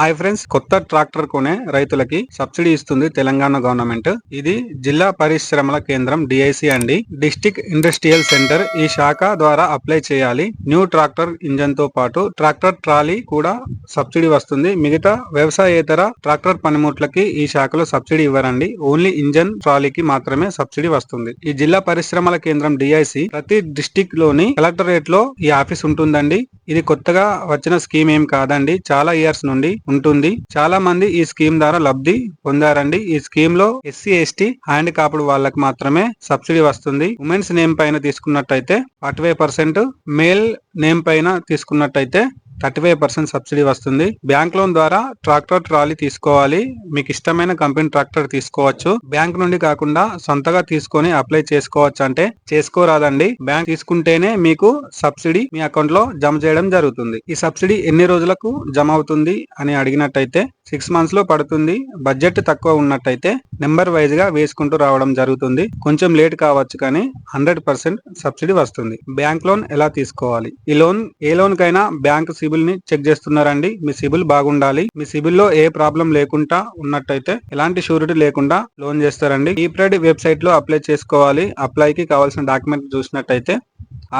Hi friends కొత్త tractor కొనే రైతులకి సబ్సిడీ ఇస్తుంది తెలంగాణ గవర్నమెంట్. ఇది జిల్లా పరిశ్రమల కేంద్రం డిఐసి అండి. డిస్టిక్ ఇండస్ట్రియల్ సెంటర్ ఈ శాఖ ద్వారా అప్లై చేయాలి. న్యూ ట్రాక్టర్ ఇంజన్తో పాటు ట్రాక్టర్ ట్రాలీ కూడా సబ్సిడీ వస్తుంది. మిగతా వ్యవసాయేతర ట్రాక్టర్ పనిముట్లకి ఈ శాఖలో సబ్సిడీ ఇవ్వరండి. ఓన్లీ ఇంజన్ ట్రాలీకి మాత్రమే సబ్సిడీ వస్తుంది. ఈ జిల్లా పరిశ్రమల కేంద్రం డిఐసి ప్రతి డిస్టిక్లోని కలెక్టరేట్లో ఈ ఆఫీస్ ఉంటుందండి. ఇది కొత్తగా వచ్చిన స్కీమ్ ఏం కాదండి. చాలా ఇయర్స్ నుండి ఉంటుంది. చాలా మంది ఈ స్కీమ్ ద్వారా లబ్ధి పొందారండి. ఈ స్కీమ్లో ఎస్సీ ఎస్టీ హ్యాండ్ కాపుడు వాళ్ళకి మాత్రమే సబ్సిడీ వస్తుంది. ఉమెన్స్ నేమ్ పైన తీసుకున్నట్టయితే ఫార్టీ పర్సెంట్ మేల్ నేమ్ పైన తీసుకున్నట్టయితే థర్టీ ఫైవ్ పర్సెంట్ సబ్సిడీ వస్తుంది. బ్యాంక్ లోన్ ద్వారా ట్రాక్టర్ ట్రాలీ తీసుకోవాలి. మీకు ఇష్టమైన కంపెనీ ట్రాక్టర్ తీసుకోవచ్చు. బ్యాంక్ నుండి కాకుండా సొంతగా తీసుకొని అప్లై చేసుకోవచ్చు అంటే చేసుకోరాదండి. బ్యాంక్ తీసుకుంటేనే మీకు సబ్సిడీ మీ అకౌంట్లో జమ చేయడం జరుగుతుంది. ఈ సబ్సిడీ ఎన్ని రోజులకు జమ అవుతుంది అని అడిగినట్టయితే సిక్స్ మంత్స్లో పడుతుంది. బడ్జెట్ తక్కువ ఉన్నట్టయితే నెంబర్ వైజ్గా వేసుకుంటూ రావడం జరుగుతుంది. కొంచెం లేట్ కావచ్చు కానీ హండ్రెడ్ పర్సెంట్ సబ్సిడీ వస్తుంది. బ్యాంక్ లోన్ ఎలా తీసుకోవాలి? ఈ లోన్ ఏ లోన్ కైనా బ్యాంక్ సిబిల్ని చెక్ చేస్తున్నారండి. మీ సిబిల్ బాగుండాలి. మీ సిబిల్లో ఏ ప్రాబ్లం లేకుండా ఉన్నట్టయితే ఎలాంటి షూరిటీ లేకుండా లోన్ చేస్తారండి. ఈ ప్రైడ్ వెబ్సైట్లో అప్లై చేసుకోవాలి. అప్లై కి కావాల్సిన డాక్యుమెంట్ చూసినట్టయితే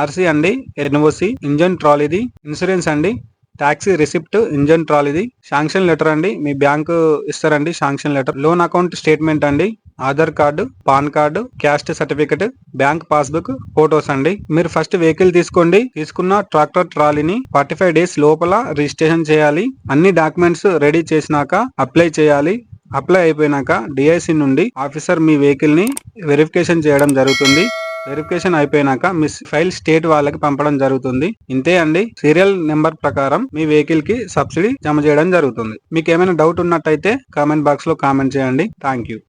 ఆర్సీ అండి ఎన్ఓసి ఇంజన్ ట్రాలీది ఇన్సూరెన్స్ అండి. ట్యాక్సీ రిసిప్ట్ ఇంజన్ ట్రాలీది. శాంక్షన్ లెటర్ అండి. మీ బ్యాంకు ఇస్తారండి sanction letter. Loan account statement అండి. Aadhaar card PAN card caste certificate bank passbook photos అండి. మీరు ఫస్ట్ వెహికల్ తీసుకోండి. తీసుకున్న ట్రాక్టర్ ట్రాలీని ఫార్టీ ఫైవ్ డేస్ లోపల రిజిస్ట్రేషన్ చేయాలి. అన్ని డాక్యుమెంట్స్ రెడీ చేసినాక అప్లై చేయాలి. అప్లై అయిపోయినాక డిఐసి నుండి ఆఫీసర్ మీ వెహికల్ని వెరిఫికేషన్ చేయడం జరుగుతుంది. వెరిఫికేషన్ అయిపోయినాక మీ ఫైల్ స్టేట్ వాళ్ళకి పంపడం జరుగుతుంది. ఇంతే అండి. సీరియల్ నెంబర్ ప్రకారం మీ వెహికల్కి సబ్సిడీ జమ చేయడం జరుగుతుంది. మీకు ఏమైనా డౌట్ ఉన్నట్టయితే కామెంట్ బాక్స్లో కామెంట్ చేయండి. Thank you